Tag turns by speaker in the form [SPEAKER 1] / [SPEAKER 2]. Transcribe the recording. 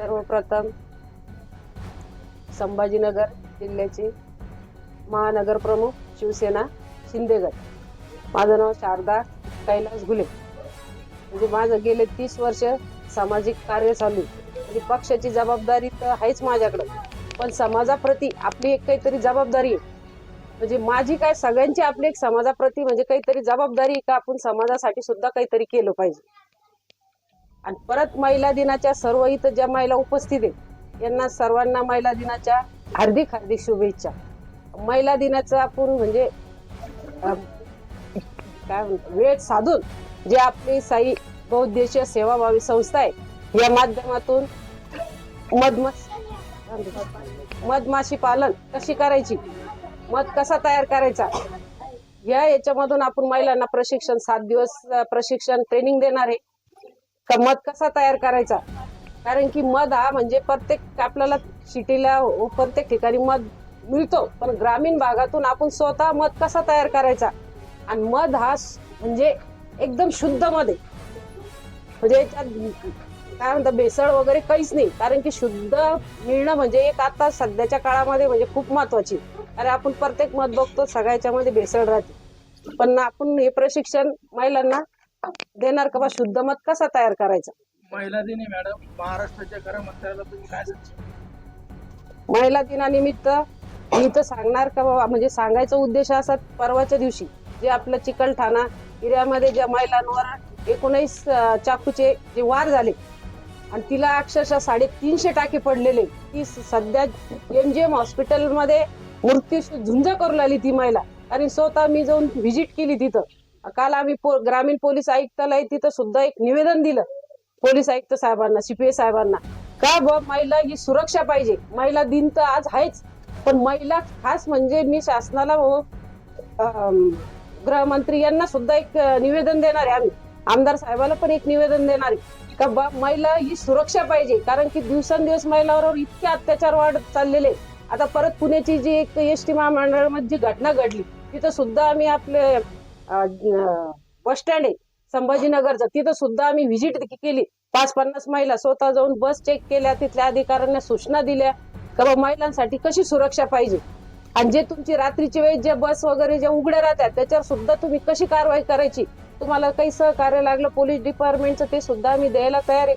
[SPEAKER 1] सर्वप्रथम संभाजीनगर जिल्ह्याचे महानगर प्रमुख शिवसेना शिंदेगड. माझं नाव शारदा कैलास घुले. म्हणजे माझं गेले तीस वर्ष सामाजिक कार्य चालू. म्हणजे पक्षाची जबाबदारी तर आहेच माझ्याकडं. पण समाजाप्रती आपली एक काहीतरी जबाबदारी आहे. म्हणजे माझी काय सगळ्यांची आपली एक समाजाप्रती म्हणजे काहीतरी जबाबदारी का आपण समाजासाठी सुद्धा काहीतरी केलं पाहिजे. आणि परत महिला दिनाच्या सर्व इथं ज्या महिला उपस्थित आहेत यांना सर्वांना महिला दिनाच्या हार्दिक हार्दिक शुभेच्छा. महिला दिनाचं आपण म्हणजे काय म्हणतो वेळ साधून जे आपली साई बहुद्देशीय सेवाभावी संस्था आहे या माध्यमातून मधमाश मधमाशी पालन कशी करायची मध कसा तयार करायचा या याच्यामधून आपण महिलांना प्रशिक्षण सात दिवस प्रशिक्षण ट्रेनिंग देणार आहे. तर मध कसा तयार करायचा? कारण की मध हा म्हणजे प्रत्येक आपल्याला सिटीला प्रत्येक ठिकाणी मध मिळतो. पण ग्रामीण भागातून आपण स्वतः मध कसा तयार करायचा? आणि मध हा म्हणजे एकदम शुद्ध मध आहे. म्हणजे याच्यात काय म्हणतात भेसळ वगैरे काहीच नाही. कारण की शुद्ध मिळणं म्हणजे एक आता सध्याच्या काळामध्ये म्हणजे खूप महत्वाची. कारण आपण प्रत्येक मध बघतो सगळ्याच्यामध्ये भेसळ राहते. पण आपण हे प्रशिक्षण महिलांना देणार का बा? शुद्ध मत कसा तयार करायचा?
[SPEAKER 2] महिला दिनी मॅडम महाराष्ट्राच्या गृहमंत्र्याला तुम्ही काय सांगता?
[SPEAKER 1] महिला दिनानिमित्त मी इथं सांगणार का बाबा? म्हणजे सांगायचा उद्देश असा परवाच्या दिवशी जे आपलं चिकलठाणा एरियामध्ये ज्या महिलांवर एकोणीस चाकूचे जे वार झाले आणि तिला अक्षरशः साडेतीनशे टाके पडलेले ती सध्या एम जी एम हॉस्पिटलमध्ये मृत्यूशी झुंज करू लागली ती महिला. आणि स्वतः मी जाऊन व्हिजिट केली तिथं. काल आम्ही पो- ग्रामीण पोलीस आयुक्तालय तिथं सुद्धा एक निवेदन दिलं. पोलीस आयुक्त साहेबांना सीपीए साहेबांना. का ब महिला ही सुरक्षा पाहिजे. महिला दिन तर आज आहेच. पण महिला खास म्हणजे मी शासनाला हो गृहमंत्री यांना सुद्धा एक निवेदन देणार आहे आम्ही. आमदार साहेबाला पण एक निवेदन देणार आहे. का बा महिला ही सुरक्षा पाहिजे. कारण की दिवसेंदिवस महिलावर इतके अत्याचार वाढत चाललेले आता परत पुण्याची जी एक एस टी महामंडळामध्ये जी घटना घडली तिथं सुद्धा आम्ही आपले बस स्टँड आहे. संभाजीनगरचं तिथं सुद्धा आम्ही व्हिजिट केली. पाच पन्नास महिला स्वतः जाऊन बस चेक केल्या. तिथल्या अधिकाऱ्यांना सूचना दिल्या का महिलांसाठी कशी सुरक्षा पाहिजे? आणि जे तुमची रात्रीची वेळ जे बस वगैरे जे उघड्या राहतात त्याच्यावर सुद्धा तुम्ही कशी कारवाई करायची? तुम्हाला काही सहकार्य लागलं पोलीस डिपार्टमेंटचं ते सुद्धा आम्ही द्यायला तयार आहे.